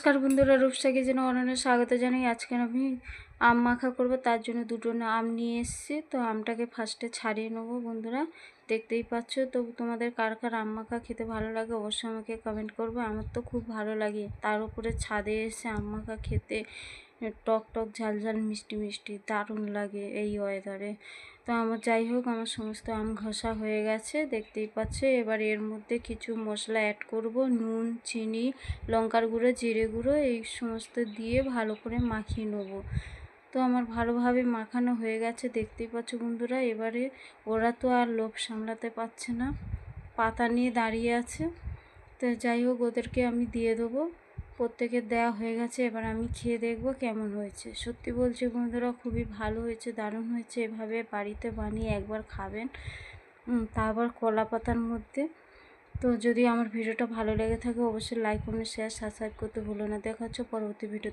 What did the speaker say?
নমস্কার বন্ধুরা, রূপসাকে যেন অনন্য স্বাগত জানাই। আজকে আমি আম মাখা করব, তার জন্য দুটো আম নিয়ে এসেছি। তো আমটাকে ফার্স্টে ছাড়িয়ে নেব বন্ধুরা। দেখতেই পাচ্ছ, তো তোমাদের কার কার আম মাখা খেতে ভালো লাগে অবশ্যই আমাকে কমেন্ট করবে। আমার তো খুব ভালো লাগে। তার উপরে ছাদে এসে আম মাখা খেতে, টক টক, ঝাল ঝাল, মিষ্টি মিষ্টি, দারুণ লাগে এই ওয়েদারে তো আমার যাই হোক, আমার সমস্ত আম ঘষা হয়ে গেছে। দেখতেই পাচ্ছ, এবার এর মধ্যে কিছু মশলা অ্যাড করব। নুন, চিনি, লঙ্কার গুঁড়ো, জিরে গুঁড়ো, এই সমস্ত দিয়ে ভালো করে মাখিয়ে নেব। তো আমার ভালোভাবে মাখানো হয়ে গেছে, দেখতেই পাচ্ছ বন্ধুরা। এবারে ওরা তো আর লোভ সামলাতে পারছে না। পাতা নিয়ে দাঁড়িয়ে আছে। তো যাই হোক, ওদেরকে আমি দিয়ে দেবো। প্রত্যেকের দেওয়া হয়ে গেছে, এবার আমি খেয়ে দেখব কেমন হয়েছে। সত্যি বলছি বন্ধুরা, খুবই ভালো হয়েছে, দারুণ হয়েছে। এভাবে বাড়িতে বানিয়ে একবার খাবেন তা আবার কলা পাতার মধ্যে। তো যদি আমার ভিডিওটা ভালো লেগে থাকে, অবশ্যই লাইক কমেন্ট শেয়ার সাবস্ক্রাইব করতে ভুলো না। দেখা হচ্ছে পরবর্তী ভিডিওতে।